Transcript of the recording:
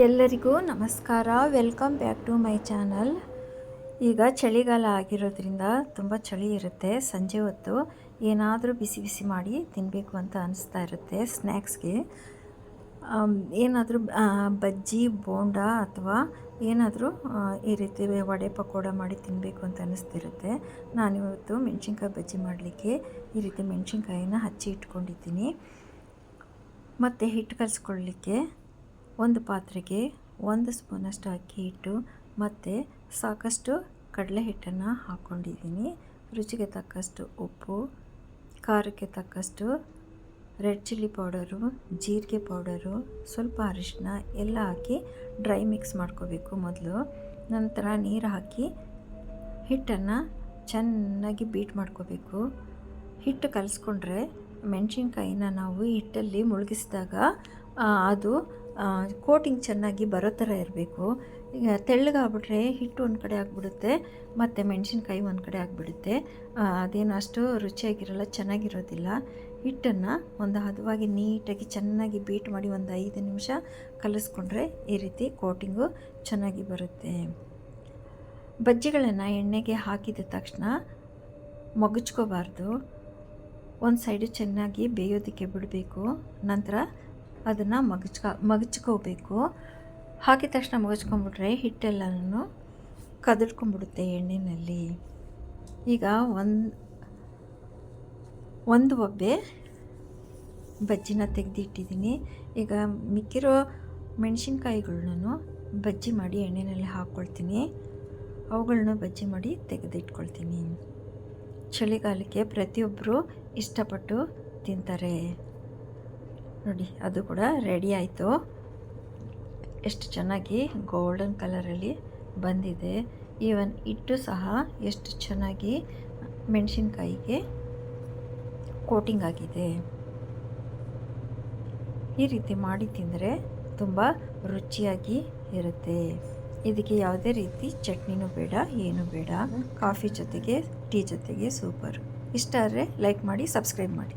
ಎಲ್ಲರಿಗೂ ನಮಸ್ಕಾರ. Welcome back to my channel ಈಗ ಚಳಿಗಾಲ ಆಗಿರೋದ್ರಿಂದ ತುಂಬ ಚಳಿ ಇರುತ್ತೆ. ಸಂಜೆ ಹೊತ್ತು ಏನಾದರೂ ಬಿಸಿ ಬಿಸಿ ಮಾಡಿ ತಿನ್ನಬೇಕು ಅಂತ ಅನಿಸ್ತಾ ಇರುತ್ತೆ ಸ್ನ್ಯಾಕ್ಸ್ಗೆ ಏನಾದರೂ ಬಜ್ಜಿ, ಬೋಂಡ ಅಥವಾ ಏನಾದರೂ ಈ ರೀತಿ ವಡೆ ಪಕೋಡ ಮಾಡಿ ತಿನ್ನಬೇಕು ಅಂತ ಅನ್ನಿಸ್ತಿರುತ್ತೆ ನಾನಿವತ್ತು ಮೆಣಸಿನ್ಕಾಯಿ ಬಜ್ಜಿ ಮಾಡಲಿಕ್ಕೆ ಈ ರೀತಿ ಮೆಣಸಿನ್ಕಾಯಿನ ಹಚ್ಚಿ ಇಟ್ಕೊಂಡಿದ್ದೀನಿ. ಮತ್ತು ಹಿಟ್ಟು ಕಲಿಸ್ಕೊಳ್ಳಿಕ್ಕೆ ಒಂದು ಪಾತ್ರೆಗೆ ಒಂದು ಸ್ಪೂನಷ್ಟು ಅಕ್ಕಿ ಹಿಟ್ಟು ಮತ್ತು ಸಾಕಷ್ಟು ಕಡಲೆ ಹಿಟ್ಟನ್ನು ಹಾಕ್ಕೊಂಡಿದ್ದೀನಿ. ರುಚಿಗೆ ತಕ್ಕಷ್ಟು ಉಪ್ಪು, ಖಾರಕ್ಕೆ ತಕ್ಕಷ್ಟು ರೆಡ್ ಚಿಲ್ಲಿ ಪೌಡರು, ಜೀರಿಗೆ ಪೌಡರು, ಸ್ವಲ್ಪ ಅರಿಶಿನ ಎಲ್ಲ ಹಾಕಿ ಡ್ರೈ ಮಿಕ್ಸ್ ಮಾಡ್ಕೋಬೇಕು ಮೊದಲು. ನಂತರ ನೀರು ಹಾಕಿ ಹಿಟ್ಟನ್ನು ಚೆನ್ನಾಗಿ ಬೀಟ್ ಮಾಡ್ಕೋಬೇಕು. ಹಿಟ್ಟು ಕಲಸ್ಕೊಂಡ್ರೆ ಮೆಣಸಿನ್ಕಾಯಿನ ನಾವು ಹಿಟ್ಟಲ್ಲಿ ಮುಳುಗಿಸಿದಾಗ ಅದು ಕೋಟಿಂಗ್ ಚೆನ್ನಾಗಿ ಬರೋ ಥರ ಇರಬೇಕು. ಈಗ ತೆಳ್ಳಗಾಗ್ಬಿಟ್ರೆ ಹಿಟ್ಟು ಒಂದು ಕಡೆ ಆಗಿಬಿಡುತ್ತೆ, ಮತ್ತು ಮೆಣಸಿನ್ಕಾಯಿ ಒಂದು ಕಡೆ ಆಗಿಬಿಡುತ್ತೆ. ಅದೇನು ಅಷ್ಟು ರುಚಿಯಾಗಿರಲ್ಲ, ಚೆನ್ನಾಗಿರೋದಿಲ್ಲ. ಹಿಟ್ಟನ್ನು ಒಂದು ಹದವಾಗಿ ನೀಟಾಗಿ ಚೆನ್ನಾಗಿ ಬೀಟ್ ಮಾಡಿ ಒಂದು ಐದು ನಿಮಿಷ ಕಲಿಸ್ಕೊಂಡ್ರೆ ಈ ರೀತಿ ಕೋಟಿಂಗು ಚೆನ್ನಾಗಿ ಬರುತ್ತೆ. ಬಜ್ಜಿಗಳನ್ನು ಎಣ್ಣೆಗೆ ಹಾಕಿದ ತಕ್ಷಣ ಮಗುಚ್ಕೋಬಾರ್ದು. ಒಂದು ಸೈಡು ಚೆನ್ನಾಗಿ ಬೇಯೋದಕ್ಕೆ ಬಿಡಬೇಕು. ನಂತರ ಅದನ್ನು ಮಗಚ್ಕ, ಮಗಚ್ಕೋಬೇಕು. ಹಾಕಿದ ತಕ್ಷಣ ಮಗಚ್ಕೊಂಡ್ಬಿಟ್ರೆ ಹಿಟ್ಟೆಲ್ಲನೂ ಕದಡ್ಕೊಂಡ್ಬಿಡುತ್ತೆ ಎಣ್ಣೆಯಲ್ಲಿ ಈಗ ಒಂದು ಒಂದು ಒಬ್ಬೆ ಬಜ್ಜಿನ ತೆಗೆದಿಟ್ಟಿದ್ದೀನಿ. ಈಗ ಮಿಕ್ಕಿರೋ ಮೆಣಸಿನ್ಕಾಯಿಗಳ್ನೂ ಬಜ್ಜಿ ಮಾಡಿ ಎಣ್ಣೆಯಲ್ಲಿ ಹಾಕ್ಕೊಳ್ತೀನಿ. ಅವುಗಳನ್ನ ಬಜ್ಜಿ ಮಾಡಿ ತೆಗೆದಿಟ್ಕೊಳ್ತೀನಿ. ಚಳಿಗಾಲಕ್ಕೆ ಪ್ರತಿಯೊಬ್ಬರು ಇಷ್ಟಪಟ್ಟು ತಿಂತಾರೆ. ನೋಡಿ, ಅದು ಕೂಡ ರೆಡಿ ಆಯಿತು. ಎಷ್ಟು ಚೆನ್ನಾಗಿ ಗೋಲ್ಡನ್ ಕಲರಲ್ಲಿ ಬಂದಿದೆ. ಈವನ್ ಇಟ್ಟು ಸಹ ಎಷ್ಟು ಚೆನ್ನಾಗಿ ಮೆಣಸಿನ್ಕಾಯಿಗೆ ಕೋಟಿಂಗ್ ಆಗಿದೆ. ಈ ರೀತಿ ಮಾಡಿ ತಿಂದರೆ ತುಂಬ ರುಚಿಯಾಗಿ ಇರುತ್ತೆ. ಇದಕ್ಕೆ ಯಾವುದೇ ರೀತಿ ಚಟ್ನಿನೂ ಬೇಡ, ಏನೂ ಬೇಡ. ಕಾಫಿ ಜೊತೆಗೆ, ಟೀ ಜೊತೆಗೆ ಸೂಪರ್. ಇಷ್ಟ ಆದರೆ ಲೈಕ್ ಮಾಡಿ ಸಬ್ಸ್ಕ್ರೈಬ್ ಮಾಡಿ.